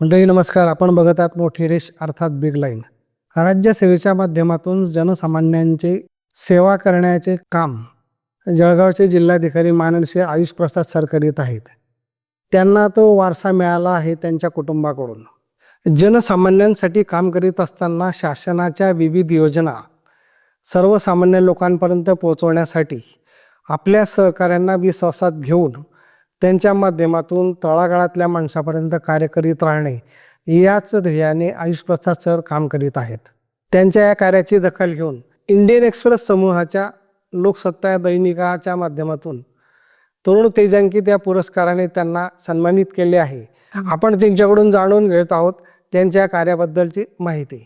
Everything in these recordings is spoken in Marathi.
मंडळी नमस्कार. आपण बघत आहात मोठी रेश अर्थात बिग लाईन राज्यसेवेच्या माध्यमातून जनसामान्यांची सेवा करण्याचे काम जळगावचे जिल्हाधिकारी माननीय आयुष प्रसाद सर करीत आहेत. त्यांना तो वारसा मिळाला आहे त्यांच्या कुटुंबाकडून. जनसामान्यांसाठी काम करीत असताना शासनाच्या विविध योजना सर्वसामान्य लोकांपर्यंत पोहोचवण्यासाठी आपल्या सहकाऱ्यांना विश्वासात घेऊन त्यांच्या माध्यमातून तळागाळातल्या माणसापर्यंत कार्य करीत राहणे याच ध्येयाने आयुष प्रसाद सर काम करीत आहेत. त्यांच्या या कार्याची दखल घेऊन इंडियन एक्सप्रेस समूहाच्या लोकसत्ता या दैनिकाच्या माध्यमातून तरुण तेजांकित या पुरस्काराने त्यांना सन्मानित केले आहे. आपण त्यांच्याकडून जाणून घेत आहोत त्यांच्या कार्याबद्दलची माहिती.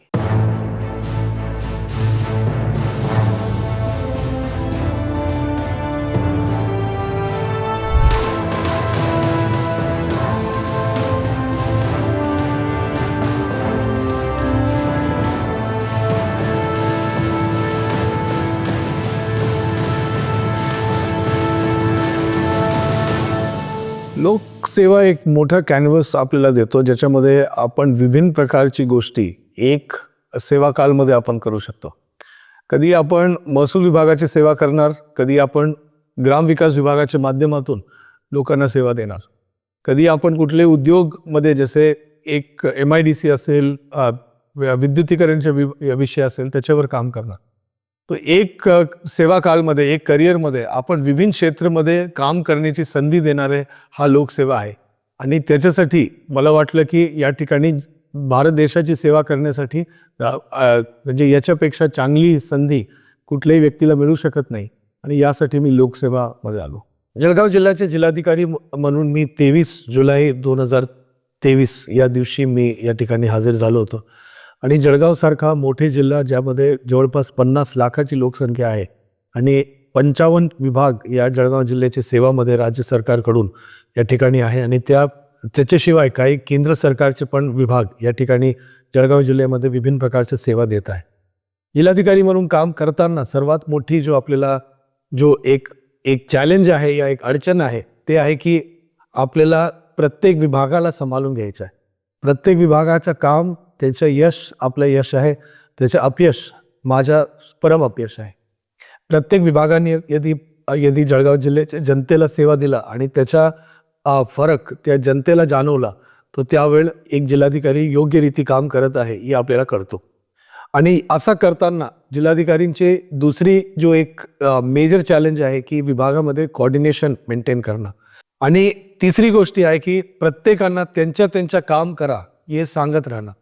लोकसेवा एक मोठा कॅनव्हस आपल्याला देतो ज्याच्यामध्ये आपण विभिन्न प्रकारची गोष्टी एक सेवा कालमध्ये आपण करू शकतो. कधी आपण महसूल विभागाची सेवा करणार कधी आपण ग्रामविकास विभागाच्या माध्यमातून लोकांना सेवा देणार. कधी आपण कुठले उद्योगमध्ये जसे एक एम आय डी सी असेल विद्युतीकरणच्या वि विषय असेल त्याच्यावर काम करणार. तो एक सेवा कालमध्ये एक करिअरमध्ये आपण विभिन्न क्षेत्रामध्ये काम करण्याची संधी देणारे हा लोकसेवा आहे. आणि त्याच्यासाठी मला वाटलं की या ठिकाणी भारत देशाची सेवा करण्यासाठी म्हणजे याच्यापेक्षा चांगली संधी कुठल्याही व्यक्तीला मिळू शकत नाही. आणि यासाठी मी लोकसेवामध्ये आलो. जळगाव जिल्ह्याचे जिल्हाधिकारी म- म्हणून मी तेवीस जुलै दोन हजार तेवीस या दिवशी मी या ठिकाणी हजर झालो होतो. आणि जळगावसारखा मोठे जिल्हा ज्यामध्ये जवळपास पन्नास लाखाची लोकसंख्या आहे आणि पंचावन्न विभाग या जळगाव जिल्ह्याच्या सेवामध्ये राज्य सरकारकडून या ठिकाणी आहे. आणि त्या त्याच्याशिवाय काही केंद्र सरकारचे पण विभाग या ठिकाणी जळगाव जिल्ह्यामध्ये विभिन्न प्रकारच्या सेवा देत आहे. जिल्हाधिकारी म्हणून काम करताना सर्वात मोठी जो आपल्याला जो एक एक चॅलेंज आहे या एक अडचण आहे ते आहे की आपल्याला प्रत्येक विभागाला सांभाळून घ्यायचं आहे. प्रत्येक विभागाचं काम त्याचं यश आपलं यश आहे त्याचं अपयश माझ्या परम अपयश आहे. प्रत्येक विभागाने यदी यदी जळगाव जिल्ह्याच्या जनतेला सेवा दिला आणि त्याचा फरक त्या जनतेला जाणवला तर त्यावेळ एक जिल्हाधिकारी योग्य रीती काम करत आहे हे आपल्याला कळतो. आणि असं करताना जिल्हाधिकारींचे दुसरी जो एक मेजर चॅलेंज आहे की विभागामध्ये कॉर्डिनेशन मेंटेन करणं. आणि तिसरी गोष्टी आहे की प्रत्येकांना त्यांच्या त्यांच्या काम करा हे सांगत राहणं.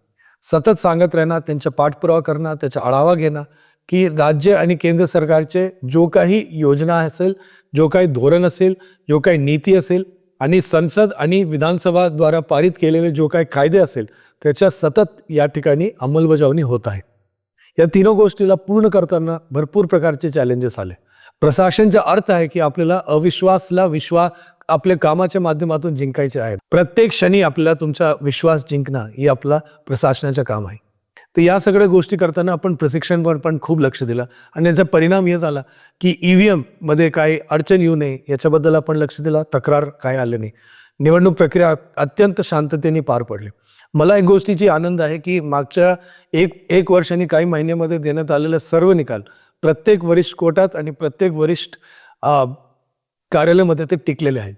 सतत सांगत राहणं त्यांचा पाठपुरावा करणं त्याचा आढावा घेणं की राज्य आणि केंद्र सरकारचे जो काही योजना असेल जो काही धोरण असेल जो काही नीती असेल आणि संसद आणि विधानसभाद्वारा पारित केलेले जो काही कायदे असेल त्याच्या सतत या ठिकाणी अंमलबजावणी होत आहे. या तीनों गोष्टीला पूर्ण करताना भरपूर प्रकारचे चॅलेंजेस आले. प्रशासनचा अर्थ आहे की आपल्याला अविश्वासला विश्वास आपल्या कामाच्या माध्यमातून जिंकायचे आहे प्रत्येक क्षणी आपल्याला तुमचा विश्वास जिंकणं ही आपला प्रशासनाचं काम आहे. तर या सगळ्या गोष्टी करताना आपण प्रशिक्षणवर पण खूप लक्ष दिलं. आणि याचा परिणाम हे झाला की ई व्ही एममध्ये काही अडचण येऊ नये याच्याबद्दल आपण लक्ष दिला. तक्रार काय आले नाही. निवडणूक प्रक्रिया अत्यंत शांततेने पार पडली. मला एक गोष्टीची आनंद आहे की मागच्या एक एक वर्ष आणि काही महिन्यामध्ये देण्यात आलेले सर्व निकाल प्रत्येक वरिष्ठ कोर्टात आणि प्रत्येक वरिष्ठ कार्यालयामध्ये ते टिकलेले आहेत.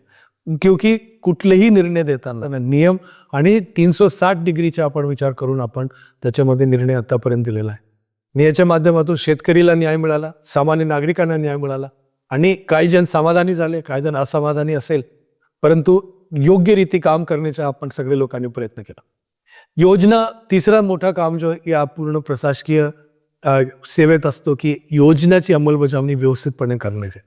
क्योंकि कुठलेही निर्णय देताना नियम आणि तीनशे साठ डिग्रीचा आपण विचार करून आपण त्याच्यामध्ये निर्णय आतापर्यंत दिलेला आहे. आणि याच्या माध्यमातून शेतकरीला न्याय मिळाला सामान्य नागरिकांना न्याय मिळाला आणि काही जण समाधानी झाले काही जण असमाधानी असेल परंतु योग्य रीती काम करण्याचा आपण सगळे लोकांनी प्रयत्न केला. योजना तिसरा मोठा काम जो या पूर्ण प्रशासकीय सेवेत असतो की योजनाची अंमलबजावणी व्यवस्थितपणे करण्याचे.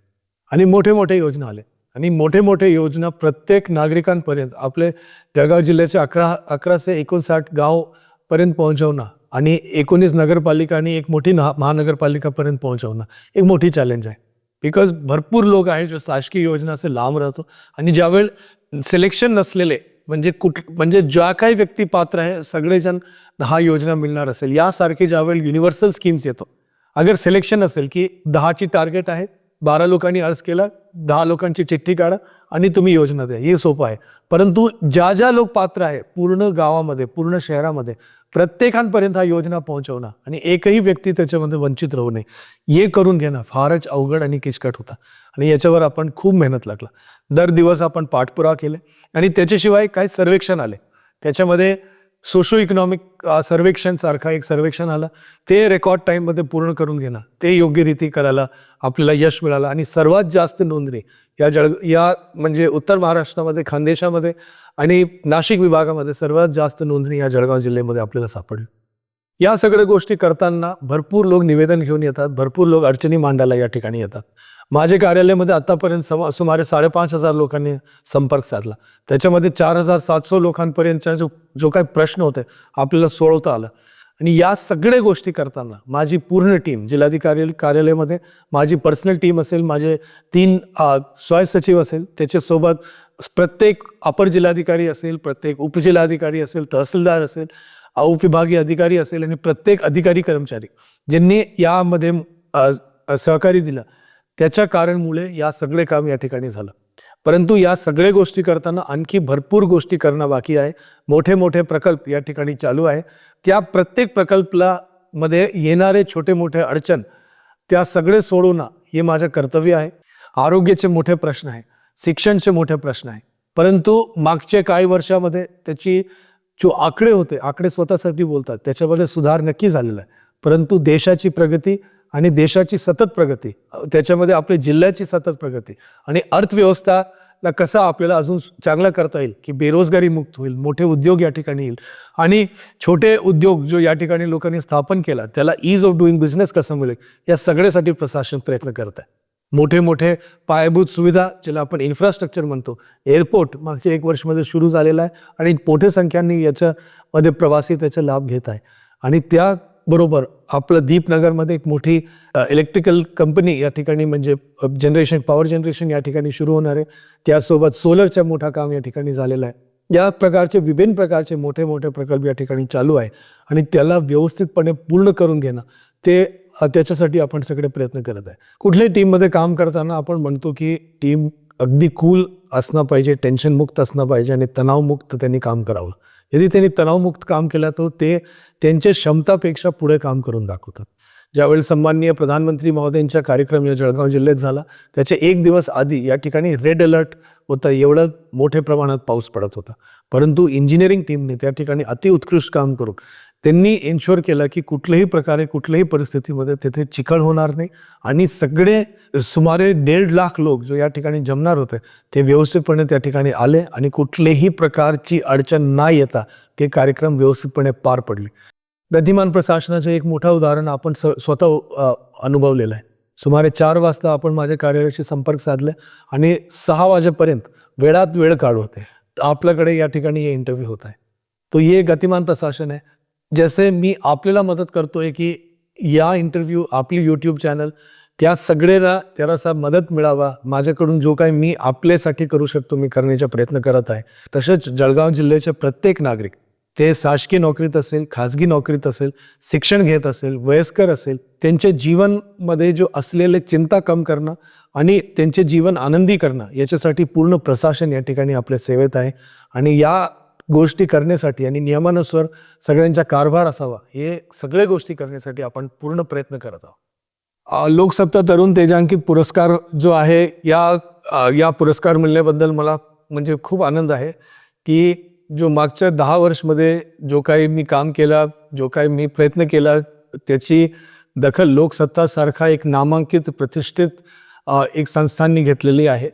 आणि मोठे मोठे योजना आले. आणि मोठे मोठे योजना प्रत्येक नागरिकांपर्यंत आपले जळगाव जिल्ह्याचे अकरा अकराशे एकोणसाठ गावपर्यंत पोहोचवणं आणि एकोणीस नगरपालिका आणि एक मोठी ना महानगरपालिकापर्यंत पोहोचवणं एक मोठी चॅलेंज आहे. बिकॉज भरपूर लोक आहेत जो शासकीय योजना असे लांब राहतो आणि ज्यावेळ सिलेक्शन नसलेले म्हणजे कुठ म्हणजे ज्या काही व्यक्ती पात्र आहे सगळेजण हा योजना मिळणार असेल. यासारखे ज्यावेळेल युनिव्हर्सल स्कीम्स येतो अगर सिलेक्शन असेल की दहाची टार्गेट आहे बारा लोकांनी अर्ज केला दहा लोकांची चिठ्ठी काढा आणि तुम्ही योजना द्या. हे सोपं आहे. परंतु ज्या ज्या लोक पात्र आहे पूर्ण गावामध्ये पूर्ण शहरामध्ये प्रत्येकांपर्यंत हा योजना पोहोचवणं आणि एकही व्यक्ती त्याच्यामध्ये वंचित राहू नये हे करून घेणं फारच अवघड आणि किचकट होता. आणि याच्यावर आपण खूप मेहनत लागला. दर दिवस आपण पाठपुरावा केले आणि त्याच्याशिवाय काही सर्वेक्षण आले. त्याच्यामध्ये सोशो इकॉनॉमिक uh, सर्वेक्षण सारखा एक सर्वेक्षण आलं. ते रेकॉर्ड टाईममध्ये पूर्ण करून घेणं ते योग्य रीती करायला आपल्याला यश मिळालं. आणि सर्वात जास्त नोंदणी या जळ या म्हणजे उत्तर महाराष्ट्रामध्ये खानदेशामध्ये आणि नाशिक विभागामध्ये सर्वात जास्त नोंदणी या जळगाव जिल्ह्यामध्ये आपल्याला सापडली. या सगळ्या गोष्टी करताना भरपूर लोक निवेदन घेऊन येतात. भरपूर लोक अडचणी मांडायला या ठिकाणी येतात. माझे कार्यालयामध्ये आतापर्यंत सम सुमारे साडेपाच हजार लोकांनी संपर्क साधला. त्याच्यामध्ये चार हजार सातशे लोकांपर्यंतचा जो जो काही प्रश्न होते आपल्याला सोडवता आलं. आणि या सगळ्या गोष्टी करताना माझी पूर्ण टीम जिल्हाधिकारी कार्यालयामध्ये माझी पर्सनल टीम असेल माझे तीन स्वयंसचिव असेल त्याच्यासोबत प्रत्येक अपर जिल्हाधिकारी असेल प्रत्येक उपजिल्हाधिकारी असेल तहसीलदार असेल उपविभागीय अधिकारी असेल आणि प्रत्येक अधिकारी कर्मचारी ज्यांनी यामध्ये सहकारी दिलं. त्याच्या कारणमुळे या सगळे काम या ठिकाणी झालं. परंतु या सगळ्या गोष्टी करताना आणखी भरपूर गोष्टी करणं बाकी आहे. मोठे मोठे प्रकल्प या ठिकाणी चालू आहे. त्या प्रत्येक प्रकल्पला मध्ये येणारे छोटे मोठे अडचण त्या सगळे सोडवणं हे माझं कर्तव्य आहे. आरोग्याचे मोठे प्रश्न आहे. शिक्षणचे मोठे प्रश्न आहे. परंतु मागचे काही वर्षामध्ये त्याची जो आकडे होते आकडे स्वतःसाठी बोलतात त्याच्यामध्ये सुधार नक्की झालेला आहे. परंतु देशाची प्रगती आणि देशाची सतत प्रगती त्याच्यामध्ये आपल्या जिल्ह्याची सतत प्रगती आणि अर्थव्यवस्थाला कसं आपल्याला अजून चांगलं करता येईल की बेरोजगारी मुक्त होईल मोठे उद्योग या ठिकाणी येईल आणि छोटे उद्योग जो या ठिकाणी लोकांनी स्थापन केला त्याला ईज ऑफ डुईंग बिझनेस कसं मिळेल या सगळ्यासाठी प्रशासन प्रयत्न करत आहे. मोठे मोठे पायाभूत सुविधा ज्याला आपण इन्फ्रास्ट्रक्चर म्हणतो एअरपोर्ट मागच्या एक वर्षमध्ये सुरू झालेला आहे आणि मोठ्या संख्यांनी याच्यामध्ये प्रवासी त्याचा लाभ घेत आहे. आणि त्या बरोबर आपलं दीपनगरमध्ये एक मोठी इलेक्ट्रिकल कंपनी या ठिकाणी म्हणजे जनरेशन पॉवर जनरेशन या ठिकाणी सुरू होणार आहे. त्यासोबत सोलरचं मोठा काम या ठिकाणी झालेलं आहे. या प्रकारचे विभिन्न प्रकारचे मोठे मोठे प्रकल्प या ठिकाणी चालू आहे. आणि त्याला व्यवस्थितपणे पूर्ण करून घेणं ते त्याच्यासाठी आपण सगळे प्रयत्न करत आहे. कुठल्याही टीममध्ये काम करताना आपण म्हणतो की टीम अगदी कूल असणं पाहिजे टेन्शनमुक्त असणं पाहिजे आणि तणावमुक्त त्यांनी काम करावं. यदि त्यांनी तणावमुक्त काम केलं तर ते त्यांच्या क्षमतापेक्षा पुढे काम करून दाखवतात. ज्यावेळी सन्माननीय प्रधानमंत्री महोदयांचा कार्यक्रम या जळगाव जिल्ह्यात झाला त्याच्या एक दिवस आधी या ठिकाणी रेड अलर्ट होता एवढं मोठ्या प्रमाणात पाऊस पडत होता. परंतु इंजिनिअरिंग टीमने त्या ठिकाणी अतिउत्कृष्ट काम करून त्यांनी इन्शुअर केलं की कुठल्याही प्रकारे कुठल्याही परिस्थितीमध्ये तेथे चिखल होणार नाही. आणि सगळे सुमारे दीड लाख लोक जो या ठिकाणी जमणार होते ते व्यवस्थितपणे त्या ठिकाणी आले आणि कुठल्याही प्रकारची अडचण न येता ते कार्यक्रम व्यवस्थितपणे पार पडले. गतिमान प्रशासनाचं एक मोठं उदाहरण आपण स स्वतः अनुभवलेलं आहे. सुमारे चार वाजता आपण माझ्या कार्यालयाशी संपर्क साधले आणि सहा वाजेपर्यंत वेळात वेळ काढू होते. आपल्याकडे या ठिकाणी हे इंटरव्ह्यू होत आहे. तो ये गतिमान प्रशासन आहे. जसे मी आपल्याला मदत करतोय की या इंटरव्ह्यू आपली यूट्यूब चॅनल त्या सगळ्याला त्याला मदत मिळावा. माझ्याकडून जो काही मी आपल्यासाठी करू शकतो मी करण्याचा प्रयत्न करत आहे. तसेच जळगाव जिल्ह्याचे प्रत्येक नागरिक ते शासकीय नोकरीत असेल खाजगी नोकरीत असेल शिक्षण घेत असेल वयस्कर असेल त्यांच्या जीवनमध्ये जो असलेले चिंता कम करणं आणि त्यांचे जीवन आनंदी करणं याच्यासाठी पूर्ण प्रशासन या ठिकाणी आपल्या सेवेत आहे. आणि या गोष्टी करण्यासाठी आणि नियमानुसार सगळ्यांचा कारभार असावा हे सगळ्या गोष्टी करण्यासाठी आपण पूर्ण प्रयत्न करत आहोत. लोकसत्ता तरुण तेजांकित पुरस्कार जो आहे या या पुरस्कार मिळण्याबद्दल मला म्हणजे खूप आनंद आहे की जो मागच्या दहा वर्षमध्ये जो काही मी काम केला जो काही मी प्रयत्न केला त्याची दखल लोकसत्तासारखा एक नामांकित प्रतिष्ठित एक संस्थांनी घेतलेली आहे.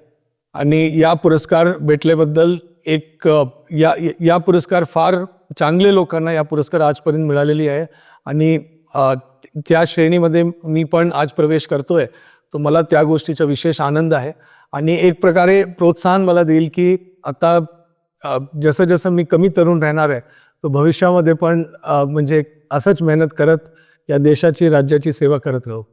आणि या पुरस्कार भेटल्याबद्दल एक या या पुरस्कार फार चांगले लोकांना या पुरस्कार आजपर्यंत मिळालेली आहे. आणि त्या श्रेणीमध्ये मी पण आज प्रवेश करतोय. तर मला त्या गोष्टीचा विशेष आनंद आहे. आणि एक प्रकारे प्रोत्साहन मला देईल की आता जसं जसं मी कमी तरुण राहणार आहे तर भविष्यामध्ये पण म्हणजे असंच मेहनत करत या देशाची राज्याची सेवा करत राहू.